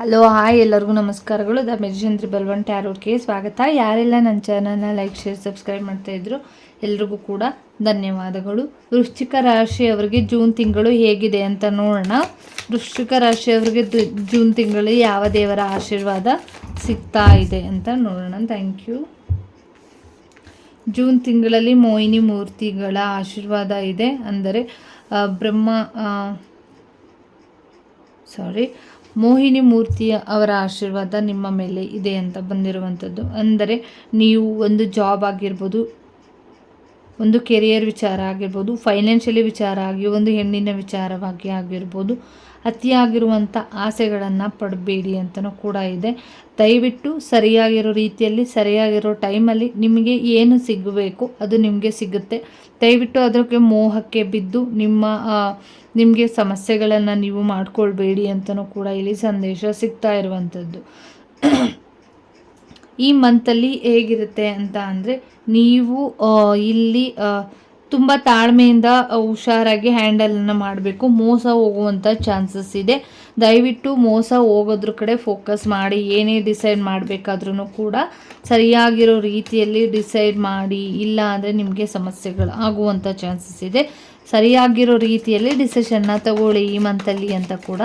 Hello, hi ಎಲ್ಲರಿಗೂ ನಮಸ್ಕಾರಗಳು. The ಮೆಜೆಂದ್ರಿ ಬಲ್ವನ್ ಟ್ಯಾರೋಟ್ಗೆ ಸ್ವಾಗತ. ಯಾರೆಲ್ಲ ನನ್ನ ಚಾನಲ್ನ ಲೈಕ್, ಶೇರ್, ಸಬ್ಸ್ಕ್ರೈಬ್ ಮಾಡ್ತಾ ಇದ್ರು ಎಲ್ರಿಗೂ ಕೂಡ ಧನ್ಯವಾದಗಳು. ವೃಶ್ಚಿಕ ರಾಶಿಯವರಿಗೆ ಜೂನ್ ತಿಂಗಳು ಹೇಗಿದೆ ಅಂತ ನೋಡೋಣ. ವೃಶ್ಚಿಕ ರಾಶಿಯವರಿಗೆ ಜೂನ್ ತಿಂಗಳು ಯಾವ ದೇವರ ಆಶೀರ್ವಾದ ಸಿಗ್ತಾ ಇದೆ ಅಂತ ನೋಡೋಣ. Thank you. ಜೂನ್ ತಿಂಗಳಲ್ಲಿ ಮೋಹಿನಿ ಮೂರ್ತಿಗಳ ಆಶೀರ್ವಾದ ಇದೆ. ಅಂದರೆ ಬ್ರಹ್ಮ ಸಾರಿ ಮೋಹಿನಿ ಮೂರ್ತಿಯ ಅವರ ಆಶೀರ್ವಾದ ನಿಮ್ಮ ಮೇಲೆ ಇದೆ ಅಂತ ಬಂದಿರುವಂಥದ್ದು. ಅಂದರೆ ನೀವು ಒಂದು ಜಾಬ್ ಆಗಿರ್ಬೋದು ಒಂದು ಕೆರಿಯರ್ ವಿಚಾರ ಆಗಿರ್ಬೋದು ಫೈನಾನ್ಷಿಯಲಿ ವಿಚಾರ ಆಗಿ ಒಂದು ಹೆಣ್ಣಿನ ವಿಚಾರವಾಗಿ ಆಗಿರ್ಬೋದು ಅತಿಯಾಗಿರುವಂಥ ಆಸೆಗಳನ್ನು ಪಡಬೇಡಿ ಅಂತಲೂ ಕೂಡ ಇದೆ. ದಯವಿಟ್ಟು ಸರಿಯಾಗಿರೋ ರೀತಿಯಲ್ಲಿ, ಸರಿಯಾಗಿರೋ ಟೈಮಲ್ಲಿ ನಿಮಗೆ ಏನು ಸಿಗಬೇಕು ಅದು ನಿಮಗೆ ಸಿಗುತ್ತೆ. ದಯವಿಟ್ಟು ಅದಕ್ಕೆ ಮೋಹಕ್ಕೆ ಬಿದ್ದು ನಿಮ್ಮ ನಿಮಗೆ ಸಮಸ್ಯೆಗಳನ್ನು ನೀವು ಮಾಡಿಕೊಳ್ಬೇಡಿ ಅಂತಲೂ ಕೂಡ ಇಲ್ಲಿ ಸಂದೇಶ ಸಿಗ್ತಾ ಇರುವಂಥದ್ದು ಈ ಮಂತಲ್ಲಿ ಹೇಗಿರುತ್ತೆ ಅಂತ ಅಂದರೆ ನೀವು ಇಲ್ಲಿ ತುಂಬ ತಾಳ್ಮೆಯಿಂದ ಹುಷಾರಾಗಿ ಹ್ಯಾಂಡಲನ್ನು ಮಾಡಬೇಕು. ಮೋಸ ಹೋಗುವಂಥ ಚಾನ್ಸಸ್ ಇದೆ. ದಯವಿಟ್ಟು ಮೋಸ ಹೋಗೋದ್ರ ಕಡೆ ಫೋಕಸ್ ಮಾಡಿ, ಏನೇ ಡಿಸೈಡ್ ಮಾಡಬೇಕಾದ್ರೂ ಕೂಡ ಸರಿಯಾಗಿರೋ ರೀತಿಯಲ್ಲಿ ಡಿಸೈಡ್ ಮಾಡಿ, ಇಲ್ಲ ಅಂದರೆ ನಿಮಗೆ ಸಮಸ್ಯೆಗಳು ಆಗುವಂಥ ಚಾನ್ಸಸ್ ಇದೆ. ಸರಿಯಾಗಿರೋ ರೀತಿಯಲ್ಲಿ ಡಿಸಿಷನ್ನ ತಗೊಳ್ಳಿ ಈ ಮಂತಲ್ಲಿ ಅಂತ ಕೂಡ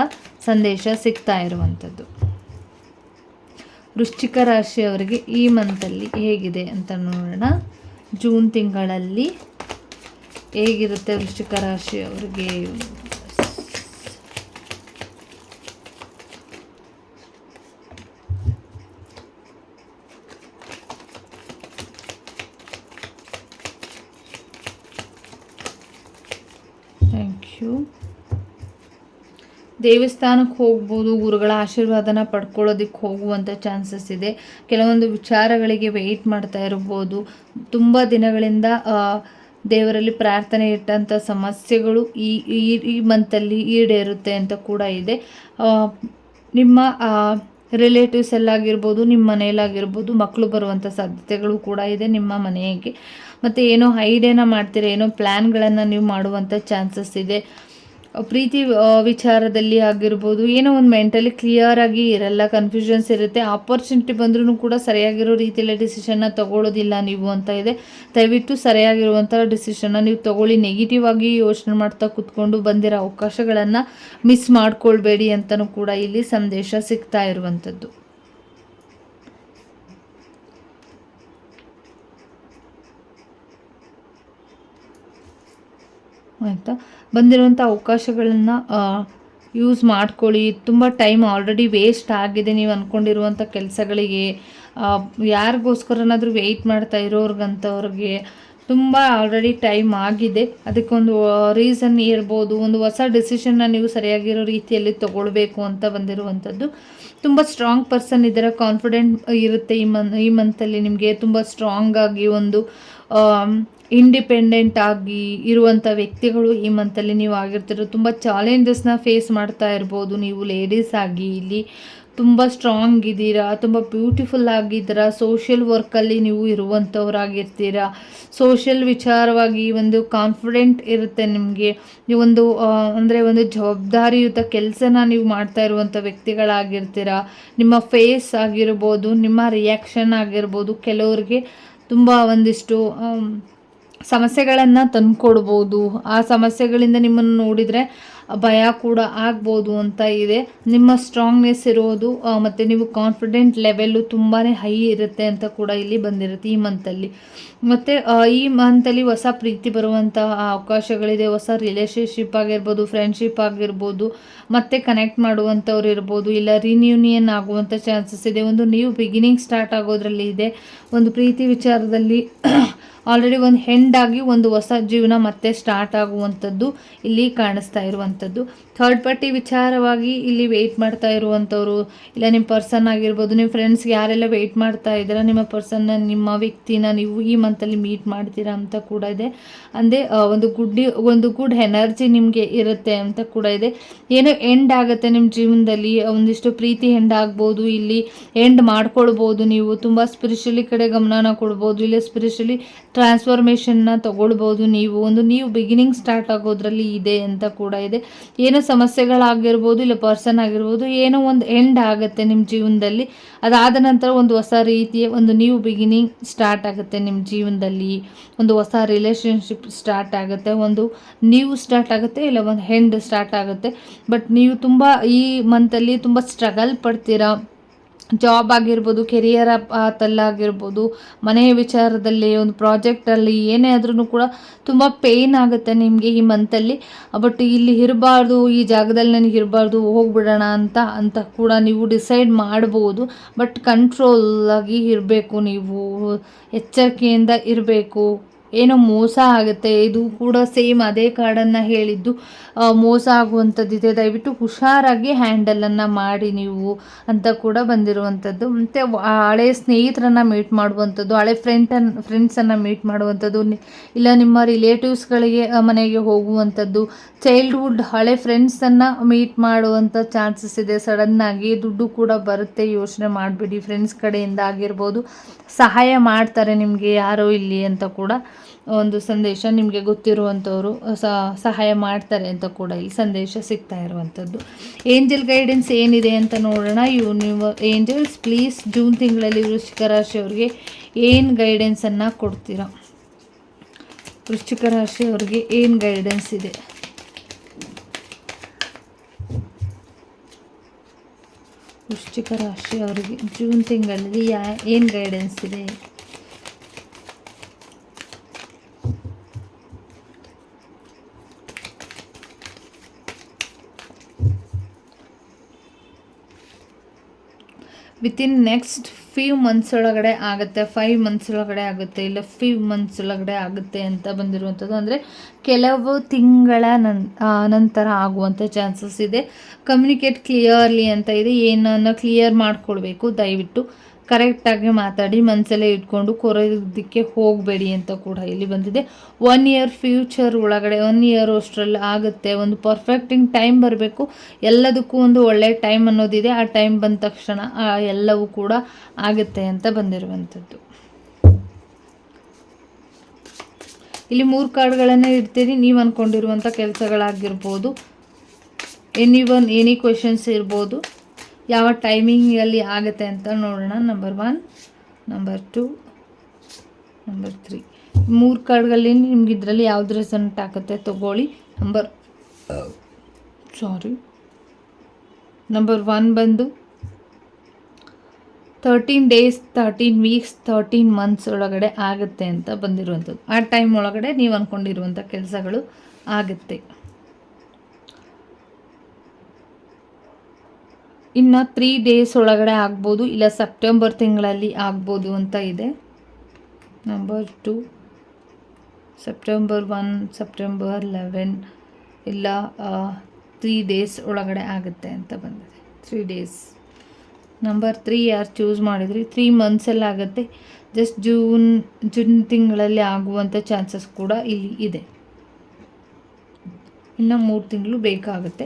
ಸಂದೇಶ ಸಿಗ್ತಾ ಇರುವಂಥದ್ದು ವೃಶ್ಚಿಕ ರಾಶಿಯವರಿಗೆ ಈ ಮಂತಲ್ಲಿ ಹೇಗಿದೆ ಅಂತ ನೋಡೋಣ. ಜೂನ್ ತಿಂಗಳಲ್ಲಿ ಹೇಗಿರುತ್ತೆ ವೃಶ್ಚಿಕ ರಾಶಿಯವರಿಗೆ? ಥ್ಯಾಂಕ್ ಯು ದೇವಸ್ಥಾನಕ್ಕೆ ಹೋಗ್ಬೋದು, ಗುರುಗಳ ಆಶೀರ್ವಾದನ ಪಡ್ಕೊಳ್ಳೋದಕ್ಕೆ ಹೋಗುವಂಥ ಚಾನ್ಸಸ್ ಇದೆ. ಕೆಲವೊಂದು ವಿಚಾರಗಳಿಗೆ ವೆಯ್ಟ್ ಮಾಡ್ತಾ ಇರ್ಬೋದು. ತುಂಬ ದಿನಗಳಿಂದ ದೇವರಲ್ಲಿ ಪ್ರಾರ್ಥನೆ ಇಟ್ಟಂಥ ಸಮಸ್ಯೆಗಳು ಈ ಈ ಮಂತಲ್ಲಿ ಈಡೇರುತ್ತೆ ಅಂತ ಕೂಡ ಇದೆ. ನಿಮ್ಮ ರಿಲೇಟಿವ್ಸ್ ಎಲ್ಲಾಗಿರ್ಬೋದು, ನಿಮ್ಮ ಮನೆಯಲ್ಲಾಗಿರ್ಬೋದು ಮಕ್ಕಳು ಬರುವಂಥ ಸಾಧ್ಯತೆಗಳು ಕೂಡ ಇದೆ ನಿಮ್ಮ ಮನೆಗೆ. ಮತ್ತು ಏನೋ ಐಡಿಯಾನ ಮಾಡ್ತೀರಾ, ಏನೋ ಪ್ಲ್ಯಾನ್ಗಳನ್ನು ನೀವು ಮಾಡುವಂಥ ಚಾನ್ಸಸ್ ಇದೆ. ಪ್ರೀತಿ ವಿಚಾರದಲ್ಲಿ ಆಗಿರ್ಬೋದು, ಏನೋ ಒಂದು ಮೆಂಟಲಿ ಕ್ಲಿಯರ್ ಆಗಿ ಇರಲ್ಲ ಕನ್ಫ್ಯೂಷನ್ಸ್ ಇರುತ್ತೆ ಆಪರ್ಚುನಿಟಿ ಬಂದ್ರೂ ಕೂಡ ಸರಿಯಾಗಿರೋ ರೀತಿಯಲ್ಲಿ ಡಿಸಿಷನ್ನ ತಗೊಳ್ಳೋದಿಲ್ಲ ನೀವು ಅಂತ ಇದೆ. ದಯವಿಟ್ಟು ಸರಿಯಾಗಿರುವಂಥ ಡಿಸಿಷನ್ನ ನೀವು ತಗೊಳ್ಳಿ ನೆಗೆಟಿವ್ ಆಗಿ ಯೋಚನೆ ಮಾಡ್ತಾ ಕುತ್ಕೊಂಡು ಬಂದಿರೋ ಅವಕಾಶಗಳನ್ನು ಮಿಸ್ ಮಾಡ್ಕೊಳ್ಬೇಡಿ ಅಂತಲೂ ಕೂಡ ಇಲ್ಲಿ ಸಂದೇಶ ಸಿಗ್ತಾ ಇರುವಂಥದ್ದು ಆಯಿತಾ ಬಂದಿರುವಂಥ ಅವಕಾಶಗಳನ್ನು ಯೂಸ್ ಮಾಡ್ಕೊಳ್ಳಿ. ತುಂಬ ಟೈಮ್ ಆಲ್ರೆಡಿ ವೇಸ್ಟ್ ಆಗಿದೆ ನೀವು ಅಂದ್ಕೊಂಡಿರುವಂಥ ಕೆಲಸಗಳಿಗೆ. ಯಾರಿಗೋಸ್ಕರನಾದರೂ ವೆಯ್ಟ್ ಮಾಡ್ತಾ ಇರೋರ್ಗಂಥವ್ರಿಗೆ ತುಂಬ ಆಲ್ರೆಡಿ ಟೈಮ್ ಆಗಿದೆ. ಅದಕ್ಕೊಂದು ರೀಸನ್ ಇರ್ಬೋದು, ಒಂದು ಹೊಸ ಡಿಸಿಷನ್ನ ನೀವು ಸರಿಯಾಗಿರೋ ರೀತಿಯಲ್ಲಿ ತೊಗೊಳ್ಬೇಕು ಅಂತ ಬಂದಿರುವಂಥದ್ದು. ತುಂಬ ಸ್ಟ್ರಾಂಗ್ ಪರ್ಸನ್ ಇದರ ಕಾನ್ಫಿಡೆಂಟ್ ಇರುತ್ತೆ ಈ ಮನ್ ಈ ಮಂತಲ್ಲಿ ನಿಮಗೆ ತುಂಬ ಸ್ಟ್ರಾಂಗ್ ಆಗಿ ಒಂದು ಇಂಡಿಪೆಂಡೆಂಟ್ ಆಗಿ ಇರುವಂಥ ವ್ಯಕ್ತಿಗಳು ಈ ಮಂತಲ್ಲಿ ನೀವು ಆಗಿರ್ತಿರೋ ತುಂಬ ಚಾಲೆಂಜಸ್ನ ಫೇಸ್ ಮಾಡ್ತಾ ಇರ್ಬೋದು ನೀವು ಲೇಡೀಸ್ ಆಗಿ ಇಲ್ಲಿ. ತುಂಬ ಸ್ಟ್ರಾಂಗ್ ಇದ್ದೀರಾ ತುಂಬ ಬ್ಯೂಟಿಫುಲ್ ಆಗಿದ್ದೀರಾ ಸೋಷಿಯಲ್ ವರ್ಕಲ್ಲಿ ನೀವು ಇರುವಂಥವ್ರಾಗಿರ್ತೀರಾ ಸೋಷಿಯಲ್ ವಿಚಾರವಾಗಿ ಒಂದು ಕಾನ್ಫಿಡೆಂಟ್ ಇರುತ್ತೆ ನಿಮಗೆ. ಈ ಒಂದು ಅಂದರೆ ಒಂದು ಜವಾಬ್ದಾರಿಯುತ ಕೆಲಸನ ನೀವು ಮಾಡ್ತಾ ಇರುವಂಥ ವ್ಯಕ್ತಿಗಳಾಗಿರ್ತೀರಾ? ನಿಮ್ಮ ಫೇಸ್ ಆಗಿರ್ಬೋದು, ನಿಮ್ಮ ರಿಯಾಕ್ಷನ್ ಆಗಿರ್ಬೋದು, ಕೆಲವ್ರಿಗೆ ತುಂಬ ಒಂದಿಷ್ಟು ಸಮಸ್ಯೆಗಳನ್ನು ತಂದುಕೊಡ್ಬೋದು. ಆ ಸಮಸ್ಯೆಗಳಿಂದ ನಿಮ್ಮನ್ನು ನೋಡಿದರೆ ಭಯ ಕೂಡ ಆಗ್ಬೋದು ಅಂತ ಇದೆ. ನಿಮ್ಮ ಸ್ಟ್ರಾಂಗ್ನೆಸ್ ಇರೋದು ಮತ್ತು ನೀವು ಕಾನ್ಫಿಡೆಂಟ್ ಲೆವೆಲ್ಲು ತುಂಬಾ ಹೈ ಇರುತ್ತೆ ಅಂತ ಕೂಡ ಇಲ್ಲಿ ಬಂದಿರುತ್ತೆ ಈ ಮಂತಲ್ಲಿ ಮತ್ತು ಈ ಮಂತಲ್ಲಿ ಹೊಸ ಪ್ರೀತಿ ಬರುವಂತಹ ಅವಕಾಶಗಳಿದೆ. ಹೊಸ ರಿಲೇಷನ್ಶಿಪ್ ಆಗಿರ್ಬೋದು ಫ್ರೆಂಡ್ಶಿಪ್ ಆಗಿರ್ಬೋದು, ಮತ್ತು ಕನೆಕ್ಟ್ ಮಾಡುವಂಥವ್ರು ಇರ್ಬೋದು, ಇಲ್ಲ ರಿನ್ಯೂನಿಯನ್ ಆಗುವಂಥ ಚಾನ್ಸಸ್ ಇದೆ. ಒಂದು ನ್ಯೂ ಬಿಗಿನಿಂಗ್ ಸ್ಟಾರ್ಟ್ ಆಗೋದ್ರಲ್ಲಿ ಇದೆ. ಒಂದು ಪ್ರೀತಿ ವಿಚಾರದಲ್ಲಿ ಆಲ್ರೆಡಿ ಒಂದು ಹೆಂಡಾಗಿ ಒಂದು ಹೊಸ ಜೀವನ ಮತ್ತೆ ಸ್ಟಾರ್ಟ್ ಆಗುವಂಥದ್ದು ಇಲ್ಲಿ ಕಾಣಿಸ್ತಾ ಇರುವಂಥದ್ದು. ಥರ್ಡ್ ಪಾರ್ಟಿ ವಿಚಾರವಾಗಿ ಇಲ್ಲಿ ವೆಯ್ಟ್ ಮಾಡ್ತಾ ಇರುವಂಥವ್ರು, ಇಲ್ಲ ನಿಮ್ಮ ಪರ್ಸನ್ ಆಗಿರ್ಬೋದು ನಿಮ್ಮ ಫ್ರೆಂಡ್ಸ್ ಯಾರೆಲ್ಲ ವೆಯ್ಟ್ ಮಾಡ್ತಾ ಇದ್ದೀರಾ, ನಿಮ್ಮ ಪರ್ಸನ್ನ ನಿಮ್ಮ ವ್ಯಕ್ತಿನ ನೀವು ಈ ಮಂತಲ್ಲಿ ಮೀಟ್ ಮಾಡ್ತೀರಾ ಅಂತ ಕೂಡ ಇದೆ. ಅಂದರೆ ಒಂದು ಗುಡ್ ಒಂದು ಗುಡ್ ಎನರ್ಜಿ ನಿಮಗೆ ಇರುತ್ತೆ ಅಂತ ಕೂಡ ಇದೆ. ಏನೋ ಎಂಡ್ ಆಗುತ್ತೆ ನಿಮ್ಮ ಜೀವನದಲ್ಲಿ, ಒಂದಿಷ್ಟು ಪ್ರೀತಿ ಎಂಡ್ ಆಗ್ಬೋದು, ಇಲ್ಲಿ ಎಂಡ್ ಮಾಡ್ಕೊಳ್ಬೋದು ನೀವು. ತುಂಬ ಸ್ಪಿರಿಚುಲಿ ಕಡೆ ಗಮನನ ಕೊಡ್ಬೋದು, ಇಲ್ಲ ಸ್ಪಿರಿಚುಲಿ ಟ್ರಾನ್ಸ್ಫಾರ್ಮೇಷನ್ನ ತಗೊಳ್ಬೋದು ನೀವು. ಒಂದು ನೀವು ಬಿಗಿನಿಂಗ್ ಸ್ಟಾರ್ಟ್ ಆಗೋದ್ರಲ್ಲಿ ಇದೆ ಅಂತ ಕೂಡ ಇದೆ. ಏನೋ ಸಮಸ್ಯೆಗಳಾಗಿರ್ಬೋದು ಇಲ್ಲ ಪರ್ಸನ್ ಆಗಿರ್ಬೋದು, ಏನೋ ಒಂದು ಎಂಡ್ ಆಗುತ್ತೆ ನಿಮ್ಮ ಜೀವನದಲ್ಲಿ. ಅದಾದ ನಂತರ ಒಂದು ಹೊಸ ರೀತಿಯ ಒಂದು ನ್ಯೂ ಬಿಗಿನಿಂಗ್ ಸ್ಟಾರ್ಟ್ ಆಗುತ್ತೆ ನಿಮ್ಮ ಜೀವನದಲ್ಲಿ. ಒಂದು ಹೊಸ ರಿಲೇಷನ್ಶಿಪ್ ಸ್ಟಾರ್ಟ್ ಆಗುತ್ತೆ, ಒಂದು ನ್ಯೂ ಸ್ಟಾರ್ಟ್ ಆಗುತ್ತೆ ಇಲ್ಲ ಒಂದು ಹೆಂಡ್ ಸ್ಟಾರ್ಟ್ ಆಗುತ್ತೆ. ಬಟ್ ನೀವು ತುಂಬ ಈ ಮಂತಲ್ಲಿ ತುಂಬ ಸ್ಟ್ರಗಲ್ ಪಡ್ತೀರಾ? ಜಾಬ್ ಆಗಿರ್ಬೋದು, ಕೆರಿಯರ್ ಆಗಿರ್ಬೋದು ಮನೆಯ ವಿಚಾರದಲ್ಲಿ, ಒಂದು ಪ್ರಾಜೆಕ್ಟಲ್ಲಿ ಏನೇ ಆದ್ರೂ ಕೂಡ ತುಂಬ ಪೇಯ್ನ್ ಆಗುತ್ತೆ ನಿಮಗೆ ಈ ಮಂತಲ್ಲಿ ಬಟ್ ಇಲ್ಲಿ ಇರಬಾರ್ದು, ಈ ಜಾಗದಲ್ಲಿ ನನಗೆ ಇರಬಾರ್ದು, ಹೋಗ್ಬಿಡೋಣ ಅಂತ ಅಂತ ಕೂಡ ನೀವು ಡಿಸೈಡ್ ಮಾಡ್ಬೋದು. ಬಟ್ ಕಂಟ್ರೋಲ್ ಆಗಿ ಇರಬೇಕು ನೀವು, ಎಚ್ಚರಿಕೆಯಿಂದ ಇರಬೇಕು. ಏನೋ ಮೋಸ ಆಗುತ್ತೆ, ಇದು ಕೂಡ ಸೇಮ್ ಅದೇ ಕಾರ್ಡನ್ನು ಹೇಳಿದ್ದು. ಮೋಸ ಆಗುವಂಥದ್ದಿದೆ ದಯವಿಟ್ಟು ಹುಷಾರಾಗಿ ಹ್ಯಾಂಡಲನ್ನು ಮಾಡಿ ನೀವು ಅಂತ ಕೂಡ ಬಂದಿರುವಂಥದ್ದು. ಮತ್ತು ಹಳೆ ಸ್ನೇಹಿತರನ್ನು ಮೀಟ್ ಮಾಡುವಂಥದ್ದು, ಹಳೆ ಫ್ರೆಂಡನ್ನು ಫ್ರೆಂಡ್ಸನ್ನು ಮೀಟ್ ಮಾಡುವಂಥದ್ದು ಇಲ್ಲ ನಿಮ್ಮ ರಿಲೇಟಿವ್ಸ್ಗಳಿಗೆ ಮನೆಗೆ ಹೋಗುವಂಥದ್ದು. ಚೈಲ್ಡ್ಹುಡ್ ಹಳೆ ಫ್ರೆಂಡ್ಸನ್ನು ಮೀಟ್ ಮಾಡುವಂಥ ಚಾನ್ಸಸ್ ಇದೆ. ಸಡನ್ನಾಗಿ ದುಡ್ಡು ಕೂಡ ಬರುತ್ತೆ. ಯೋಚನೆ ಮಾಡಿಬಿಡಿ. ಫ್ರೆಂಡ್ಸ್ ಕಡೆಯಿಂದ ಆಗಿರ್ಬೋದು. ಸಹಾಯ ಮಾಡ್ತಾರೆ ನಿಮಗೆ ಯಾರೋ ಇಲ್ಲಿ ಅಂತ ಕೂಡ. ಒಂದು ಸಂದೇಶ ನಿಮಗೆ ಗೊತ್ತಿರುವಂಥವರು ಸಹಾಯ ಮಾಡ್ತಾರೆ ಅಂತ ಕೂಡ ಇಲ್ಲಿ ಸಂದೇಶ ಸಿಗ್ತಾ ಇರುವಂಥದ್ದು. ಏಂಜಲ್ ಗೈಡೆನ್ಸ್ ಏನಿದೆ ಅಂತ ನೋಡೋಣ. ಯೂನಿವ ಏಂಜಲ್ಸ್ ಪ್ಲೀಸ್ ಜೂನ್ ತಿಂಗಳಲ್ಲಿ ವೃಶ್ಚಿಕ ರಾಶಿಯವ್ರಿಗೆ ಏನು ಗೈಡೆನ್ಸನ್ನು ಕೊಡ್ತೀರಾ? ವೃಶ್ಚಿಕ ರಾಶಿಯವ್ರಿಗೆ ಏನು ಗೈಡೆನ್ಸ್ ಇದೆ? ವೃಶ್ಚಿಕ ರಾಶಿಯವರಿಗೆ ಜೂನ್ ತಿಂಗಳಲ್ಲಿ ಯಾ, ಏನು ಗೈಡೆನ್ಸ್ ಇದೆ? ವಿತಿನ್ ನೆಕ್ಸ್ಟ್ ಫ್ಯೂ ಮಂತ್ಸ್ ಒಳಗಡೆ ಆಗುತ್ತೆ ಫೈವ್ ಮಂತ್ಸ್ ಒಳಗಡೆ ಆಗುತ್ತೆ, ಇಲ್ಲ ಫ್ಯೂ ಮಂತ್ಸ್ ಒಳಗಡೆ ಆಗುತ್ತೆ ಅಂತ ಬಂದಿರುವಂಥದ್ದು. ಅಂದರೆ ಕೆಲವು ತಿಂಗಳ ನಂತರ ಆಗುವಂಥ ಚಾನ್ಸಸ್ ಇದೆ. ಕಮ್ಯುನಿಕೇಟ್ ಕ್ಲಿಯರ್ಲಿ ಅಂತ ಇದೆ. ಏನನ್ನು ಕ್ಲಿಯರ್ ಮಾಡಿಕೊಡ್ಬೇಕು, ದಯವಿಟ್ಟು. ಕರೆಕ್ಟಾಗಿ ಮಾತಾಡಿ ಮನಸ್ಸಲ್ಲೇ ಇಟ್ಕೊಂಡು ಕೊರೋದಕ್ಕೆ ಹೋಗಬೇಡಿ ಅಂತ ಕೂಡ ಇಲ್ಲಿ ಬಂದಿದೆ. ಒನ್ ಇಯರ್ ಫ್ಯೂಚರ್ ಒಳಗಡೆ ಒನ್ ಇಯರ್ ಅಷ್ಟರಲ್ಲಿ ಆಗುತ್ತೆ. ಒಂದು ಪರ್ಫೆಕ್ಟಿಂಗ್ ಟೈಮ್ ಬರಬೇಕು. ಎಲ್ಲದಕ್ಕೂ ಒಂದು ಒಳ್ಳೆಯ ಟೈಮ್ ಅನ್ನೋದಿದೆ. ಆ ಟೈಮ್ ಬಂದ ತಕ್ಷಣ ಎಲ್ಲವೂ ಕೂಡ ಆಗುತ್ತೆ ಅಂತ ಬಂದಿರುವಂಥದ್ದು. ಇಲ್ಲಿ ಮೂರು ಕಾರ್ಡ್ಗಳನ್ನೇ ಇಡ್ತೀರಿ ನೀವು ಅಂದ್ಕೊಂಡಿರುವಂಥ ಕೆಲಸಗಳಾಗಿರ್ಬೋದು. ಎನಿ ಒನ್ ಎನಿ ಕ್ವೆಶನ್ಸ್ ಇರ್ಬೋದು. ಯಾವ ಟೈಮಿಂಗಲ್ಲಿ ಆಗುತ್ತೆ ಅಂತ ನೋಡೋಣ. Number one number two number three ಮೂರು ಕಾರ್ಡ್ಗಳಲ್ಲಿ ನಿಮ್ಗೆ ಇದರಲ್ಲಿ ಯಾವ್ದು ರೆಸಲ್ಟ್ ಆಗುತ್ತೆ ತೊಗೊಳ್ಳಿ. ನಂಬರ್ ಸಾರಿ ನಂಬರ್ ಒನ್ ಬಂದು thirteen days thirteen weeks thirteen months ಒಳಗಡೆ ಆಗುತ್ತೆ ಅಂತ ಬಂದಿರುವಂಥದ್ದು. ಆ ಟೈಮ್ ಒಳಗಡೆ ನೀವು ಅಂದ್ಕೊಂಡಿರುವಂಥ ಕೆಲಸಗಳು ಆಗುತ್ತೆ. ಇನ್ನು ತ್ರೀ ಡೇಸ್ ಒಳಗಡೆ ಆಗ್ಬೋದು, ಇಲ್ಲ ಸೆಪ್ಟೆಂಬರ್ ತಿಂಗಳಲ್ಲಿ ಆಗ್ಬೋದು ಅಂತ ಇದೆ. Number two September one September eleven ಇಲ್ಲ ತ್ರೀ ಡೇಸ್ ಒಳಗಡೆ ಆಗುತ್ತೆ ಅಂತ ಬಂದಿದೆ. ತ್ರೀ ಡೇಸ್ ನಂಬರ್ ತ್ರೀ ಯಾರು ಚೂಸ್ ಮಾಡಿದ್ರಿ? ತ್ರೀ ಮಂತ್ಸಲ್ಲಿ ಆಗುತ್ತೆ. ಜಸ್ಟ್ ಜೂನ್ ಜೂನ್ ತಿಂಗಳಲ್ಲಿ ಆಗುವಂಥ ಚಾನ್ಸಸ್ ಕೂಡ ಇಲ್ಲಿ ಇದೆ. ಇನ್ನು ಮೂರು ತಿಂಗಳು ಬೇಕಾಗುತ್ತೆ.